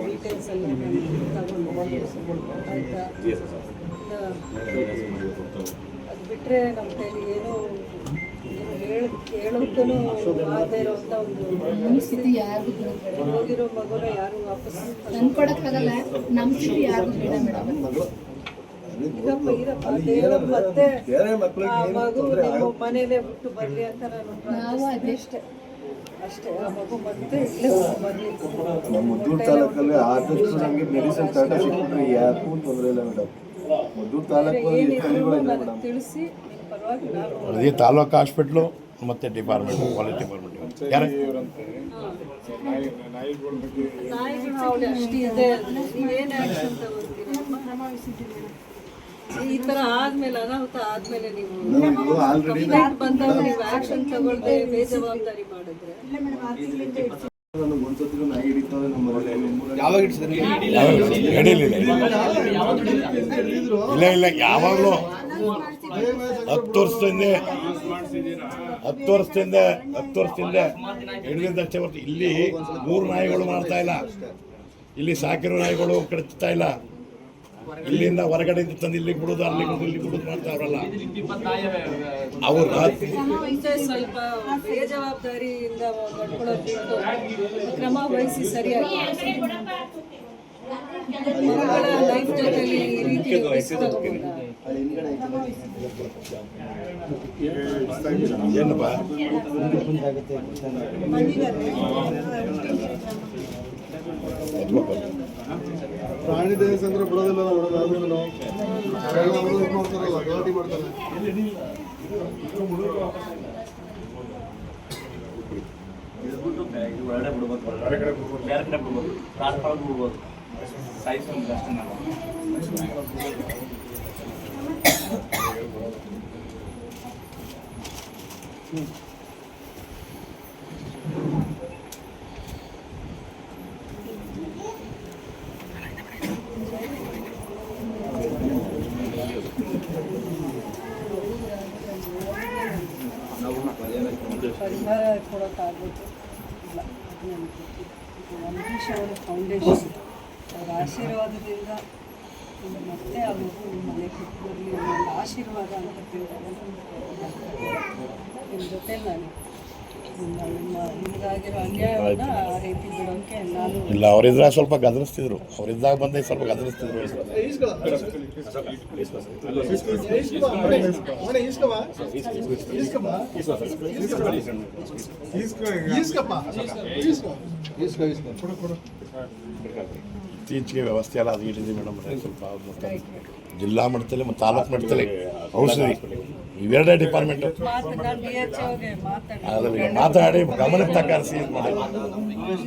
Details ಎಲ್ಲ ಅದು ಬಿಟ್ಟರೆ ನಮ್ಮ ಕೈಲಿ ಏನೂ ಹೇಳ ಹೇಳೋಕ್ಕೂ ಆಗದೆ ಇರೋಂಥ ಒಂದು ಸ್ಥಿತಿ ಯಾರಿಗೂ ಹೋಗಿರೋ ಮಗುನ ಯಾರು ವಾಪಸ್ ತಂದ್ಕೊಡಕ್ಕಾಗಲ್ಲ ನಮ್ಮ ಸ್ಥಿತಿ ಯಾರಿಗೂ ಬೇಡ ಮೇಡಮ್. ಮನೇಲೆ ಬಿಟ್ಟು ಬರ್ಲಿ ಅಂತ ನಾನು ನಾವು ನಮ್ಮ ಮುದ್ದೂರು ತಾಲೂಕಲ್ಲಿ ಆದಷ್ಟು ನಮಗೆ ಮೆಡಿಸಿನ್ ತಗೊಂಡು ಸಿಕ್ಕಿದ್ರೆ ಯಾಕೂ ತೊಂದರೆ ಇಲ್ಲ ಮೇಡಮ್. ಮುದ್ದೂರು ತಾಲೂಕು ಇದೇ ತಿಳಿಸಿ ಅದೇ ತಾಲೂಕು ಹಾಸ್ಪಿಟ್ಲು ಮತ್ತೆ ಡಿಪಾರ್ಟ್ಮೆಂಟ್ ಕ್ವಾಲಿಟಿ ಡಿಪಾರ್ಟ್ಮೆಂಟ್ ಯಾರು? ನಾಯಿಗಳು ಈ ತರ ಆದ್ಮೇಲೆ ಅನಾಹುತ ಆದ್ಮೇಲೆ ನೀವು ಆಲ್ರೆಡಿ ಕಂಪ್ಲೇಂಟ್ ಬಂದಾಗ ನೀವು ಆಕ್ಷನ್ ತಗೊಳ್ದೆ ಬೇಜವಾಬ್ದಾರಿ ಮಾಡಿದ್ರೆ. ಇಲ್ಲ ಇಲ್ಲ ಯಾವಾಗಲೂ ಹತ್ತು ವರ್ಷದಿಂದ ಹತ್ತು ವರ್ಷದಿಂದ ಹತ್ತು ವರ್ಷದಿಂದ ಹಿಡಿದಿಂದ ಅಷ್ಟೇ ಇಲ್ಲಿ ಮೂರು ನಾಯಿಗಳು ಮಾಡ್ತಾ ಇಲ್ಲ. ಇಲ್ಲಿ ಸಾಕಿರೋ ನಾಯಿಗಳು ಕಡಿಸ್ತಾ ಇಲ್ಲ. ಇಲ್ಲಿಂದ ಹೊರಗಡೆ ತಂದು ಇಲ್ಲಿಗೆ ಬಿಡೋದು ಅಲ್ಲಿ ಬಿಡೋದು ಇಲ್ಲಿ ಬಿಡೋದು ಮಾಡ್ತಾ ಅವರಲ್ಲ ಅವ್ರು ರಾತ್ರಿ ಸ್ವಲ್ಪ ಬೇಜವಾಬ್ದಾರಿಯಿಂದ ಕ್ರಮ ವಹಿಸಿ ಸರಿಯಾಗಿ. ಮಕ್ಕಳ ಲೈಫ್ ಜೊತೆಲಿ ಈ ರೀತಿ risk ತಗೋಬೋದಾ? ಏನಪ್ಪ? ಪ್ರಾಣಿ ದೇಹ ಅಂದ್ರೆ ಬಿಡೋದಿಲ್ಲ ಬಿಡ್ಬೋದು ಬಿಡ್ಬೋದು ಸೈಜ್ ಒಂದು ನಾವು ಪರಿಹಾರ ಕೊಡೋಕ್ಕಾಗೋದು ಇಲ್ಲ ಅದು ನನಗೆ. ಅಂಬರೀಷ್ ಅವರ ಫೌಂಡೇಶನ್ ಅವರ ಆಶೀರ್ವಾದದಿಂದ ಮತ್ತೆ ಆ ಮಗು ಮನೆ ಕೊಟ್ಟುಬರಲಿ ಒಂದು ಆಶೀರ್ವಾದ ಅಂತ ತಿಳ್ಕೊಂಡು ನಿಮ್ಮ ಜೊತೆ ನಾನು ನಿಮ್ಮ ನಿಮಗಾಗಿರೋ ಅನ್ಯಾಯವನ್ನು ಆ ರೀತಿ ಇಲ್ಲ ಅವರಿದ್ದಾಗ ಸ್ವಲ್ಪ ಗದರಿಸ್ತಿದ್ರು. ಅವರಿದ್ದಾಗ ಬಂದಾಗ ಸ್ವಲ್ಪ ಗದರಿಸ್ತಿದ್ರು. ಇತ್ತೀಚೆಗೆ ವ್ಯವಸ್ಥೆ ಎಲ್ಲ ಅದಿದೆ ಮೇಡಮ್ ಸ್ವಲ್ಪ ಜಿಲ್ಲಾ ಮಟ್ಟದಲ್ಲಿ ಮತ್ತು ತಾಲೂಕು ಮಟ್ಟದಲ್ಲಿ ಔಷಧಿ ಇವೆರಡೇ ಡಿಪಾರ್ಟ್ಮೆಂಟ್ ಮಾತಾಡಿ ಅದ್ರಲ್ಲಿ ಮಾತಾಡಿ ಗಮನಕ್ಕೆ ತಕ್ಕ ಇದು ಮಾಡಿ.